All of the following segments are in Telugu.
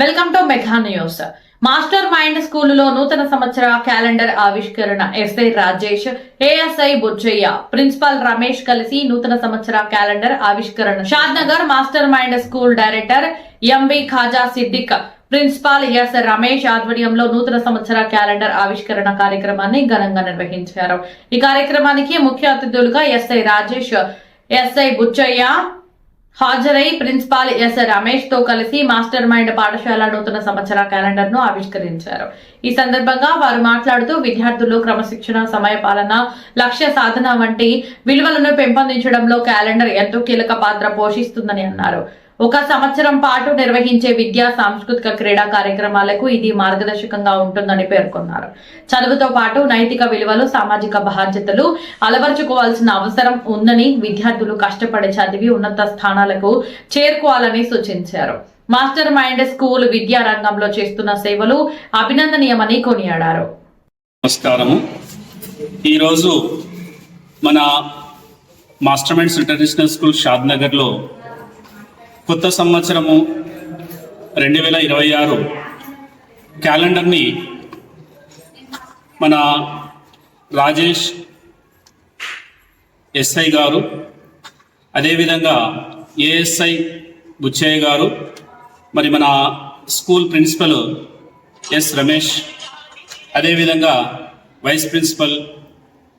Welcome to Megha News. Master Mind స్కూలులో నూతన సంవత్సర క్యాలెండర్ ఆవిష్కరణ SI Rajesh ASI Buchaiah principal Ramesh కలిసి నూతన సంవత్సర క్యాలెండర్ ఆవిష్కరణ. Shadnagar Master Mind school director MV Khaja Siddiq principal S Ramesh ఆధ్వర్యంలో నూతన సంవత్సర క్యాలెండర్ ఆవిష్కరణ కార్యక్రమాన్ని ఘనంగా నిర్వహించారు. ఈ కార్యక్రమానికి ముఖ్య అతిథులుగా ఎస్ఐ రాజేష్ ఎస్ఐ బుచ్చయ్య హాజరై ప్రిన్సిపాల్ ఎస్ రమేష్తో కలిసి మాస్టర్ మైండ్ పాఠశాల నూతన సంవత్సర క్యాలెండర్ను ఆవిష్కరించారు. ఈ సందర్భంగా వారు మాట్లాడుతూ విద్యార్థులు క్రమశిక్షణ సమయపాలన లక్ష్య సాధన వంటి విలువలను పెంపొందించడంలో క్యాలెండర్ ఎంతో కీలక పాత్ర పోషిస్తుందని అన్నారు. ఒక సంవత్సరం పాటు నిర్వహించే విద్యా సాంస్కృతిక క్రీడా కార్యక్రమాలకు ఇది మార్గదర్శకంగా ఉంటుందని పేర్కొన్నారు. చదువుతో పాటు నైతిక విలువలు సామాజిక బాధ్యతలు అలవర్చుకోవాల్సిన అవసరం ఉందని విద్యార్థులు కష్టపడి చదివి ఉన్నత స్థానాలకు చేరుకోవాలని సూచించారు. మాస్టర్ మైండ్ స్కూల్ విద్యా రంగంలో చేస్తున్న సేవలు అభినందనీయమని కొనియాడారు. నమస్కారము. ఈరోజు మన మాస్టర్ మైండ్స్ ఇంటర్నేషనల్ స్కూల్ షాద్ నగర్లో కొత్త సంవత్సరము రెండు వేల ఇరవై ఆరు క్యాలెండర్ని మన రాజేష్ ఎస్ఐ గారు అదేవిధంగా ఏఎస్ఐ బుచ్చయ్య గారు మరి మన స్కూల్ ప్రిన్సిపల్ ఎస్ రమేష్ అదేవిధంగా వైస్ ప్రిన్సిపల్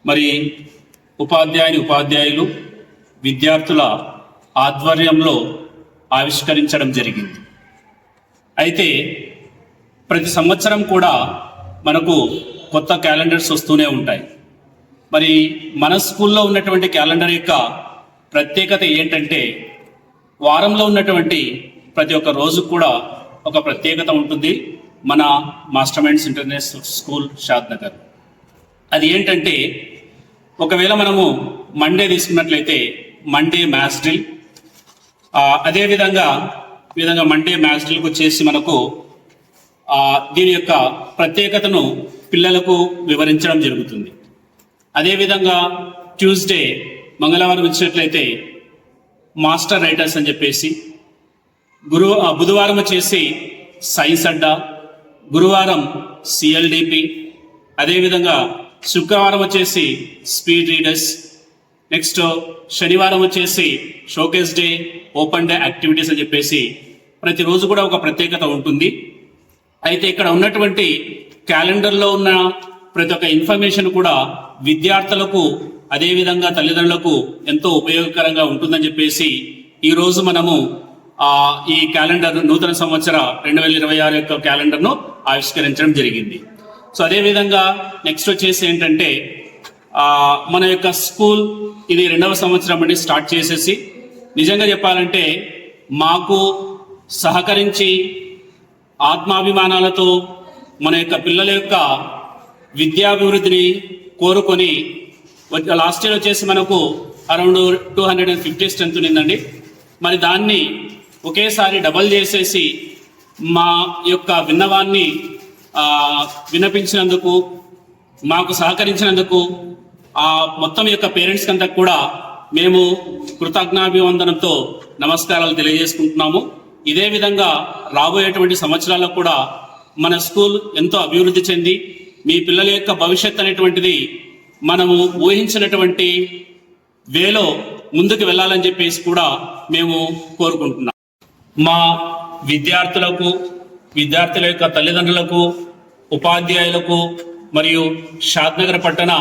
మరి ఉపాధ్యాయుని ఉపాధ్యాయులు విద్యార్థుల ఆధ్వర్యంలో ఆవిష్కరించడం జరిగింది. అయితే ప్రతి సంవత్సరం కూడా మనకు కొత్త క్యాలెండర్స్ వస్తూనే ఉంటాయి. మరి మన స్కూల్లో ఉన్నటువంటి క్యాలెండర్ యొక్క ప్రత్యేకత ఏంటంటే వారంలో ఉన్నటువంటి ప్రతి ఒక్క రోజు కూడా ఒక ప్రత్యేకత ఉంటుంది. మన Master Minds International School Shadnagar అది ఏంటంటే ఒకవేళ మనము మండే తీసుకున్నట్లయితే మండే మ్యాథ్స్ డ్రిల్ అదేవిధంగా ఈ విధంగా మండే మ్యాథ్స్ చేసి వచ్చేసి మనకు దీని యొక్క ప్రత్యేకతను పిల్లలకు వివరించడం జరుగుతుంది. అదేవిధంగా ట్యూస్డే మంగళవారం వచ్చినట్లయితే మాస్టర్ రైటర్స్ అని చెప్పేసి గురు బుధవారం వచ్చేసి సైన్స్ అడ్డా గురువారం సిఎల్డిపి అదేవిధంగా శుక్రవారం వచ్చేసి స్పీడ్ రీడర్స్ నెక్స్ట్ శనివారం వచ్చేసి showcase day open day activities అని చెప్పేసి ప్రతిరోజు కూడా ఒక ప్రత్యేకత ఉంటుంది. అయితే ఇక్కడ ఉన్నటువంటి క్యాలెండర్లో ఉన్న ప్రతి ఒక్క ఇన్ఫర్మేషన్ కూడా విద్యార్థులకు అదేవిధంగా తల్లిదండ్రులకు ఎంతో ఉపయోగకరంగా ఉంటుందని చెప్పేసి ఈరోజు మనము ఈ క్యాలెండర్ నూతన సంవత్సర రెండు వేల ఇరవై ఆరు యొక్క క్యాలెండర్ను ఆవిష్కరించడం జరిగింది. సో అదేవిధంగా నెక్స్ట్ వచ్చేసి ఏంటంటే మన యొక్క స్కూల్ ఇది రెండవ సంవత్సరం అండి స్టార్ట్ చేసేసి. నిజంగా చెప్పాలంటే మాకు సహకరించి ఆత్మాభిమానాలతో మన యొక్క పిల్లల యొక్క విద్యాభివృద్ధిని కోరుకొని లాస్ట్ ఇయర్ వచ్చేసి మనకు around two hundred and fifty strength ఉందండి మరి దాన్ని ఒకేసారి డబల్ చేసేసి మా యొక్క విన్నవాన్ని విన్నపించినందుకు మాకు సహకరించినందుకు ఆ మొత్తం యొక్క పేరెంట్స్ అంతా కూడా మేము కృతజ్ఞాభివందనంతో నమస్కారాలు తెలియజేసుకుంటున్నాము. ఇదే విధంగా రాబోయేటువంటి సంవత్సరాల్లో కూడా మన స్కూల్ ఎంతో అభివృద్ధి చెంది మీ పిల్లల యొక్క భవిష్యత్ అనేటువంటిది మనము ఊహించినటువంటి వేలో ముందుకు వెళ్ళాలని చెప్పేసి కూడా మేము కోరుకుంటున్నాం. మా విద్యార్థులకు విద్యార్థుల యొక్క తల్లిదండ్రులకు ఉపాధ్యాయులకు మరియు షాద్నగర్ పట్టణ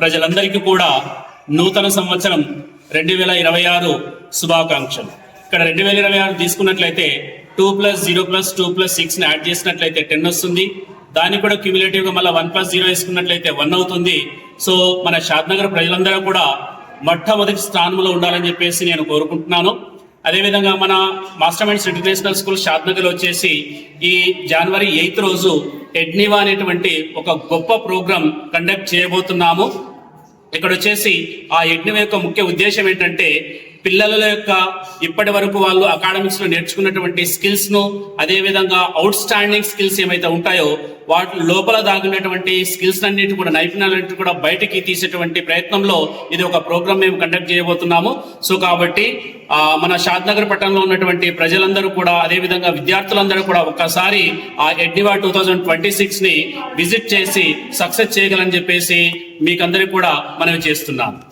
ప్రజలందరికీ కూడా నూతన సంవత్సరం రెండు వేల ఇరవై ఆరు శుభాకాంక్షలు. ఇక్కడ రెండు వేల ఇరవై ఆరు తీసుకున్నట్లయితే two plus zero plus two plus సిక్స్ని add చేసినట్లయితే టెన్ వస్తుంది. దాన్ని కూడా క్యూములేటివ్గా మళ్ళీ వన్ ప్లస్ జీరో వేసుకున్నట్లయితే వన్ అవుతుంది. సో మన షాద్నగర్ ప్రజలందరూ కూడా మొట్టమొదటి స్థానంలో ఉండాలని చెప్పేసి నేను కోరుకుంటున్నాను. అదేవిధంగా మన Master Minds International School Shadnagar వచ్చేసి ఈ జనవరి ఎయిత్ రోజు ఎడ్నివా అనేటువంటి ఒక గొప్ప ప్రోగ్రాం కండక్ట్ చేయబోతున్నాము. ఇక్కడ వచ్చేసి ఆ యజ్ఞం యొక్క ముఖ్య ఉద్దేశం ఏంటంటే పిల్లల యొక్క ఇప్పటి వరకు వాళ్ళు అకాడమిక్స్లో నేర్చుకున్నటువంటి స్కిల్స్ను అదే విధంగా అవుట్ స్టాండింగ్ స్కిల్స్ ఏమైతే ఉంటాయో వాటి లోపల దాగినటువంటి స్కిల్స్ అన్నిటి కూడా నైపుణ్యాలన్నిటి కూడా బయటికి తీసేటువంటి ప్రయత్నంలో ఇది ఒక ప్రోగ్రామ్ మేము కండక్ట్ చేయబోతున్నాము. సో కాబట్టి మన షాద్ నగర్ పట్టణంలో ఉన్నటువంటి ప్రజలందరూ కూడా అదే విధంగా విద్యార్థులందరూ కూడా ఒక్కసారి ఆ ఎడ్నివా టూ థౌజండ్ ట్వంటీ సిక్స్ని విజిట్ చేసి సక్సెస్ చేయగలని చెప్పేసి మీకందరికీ కూడా మనవి చేస్తున్నాము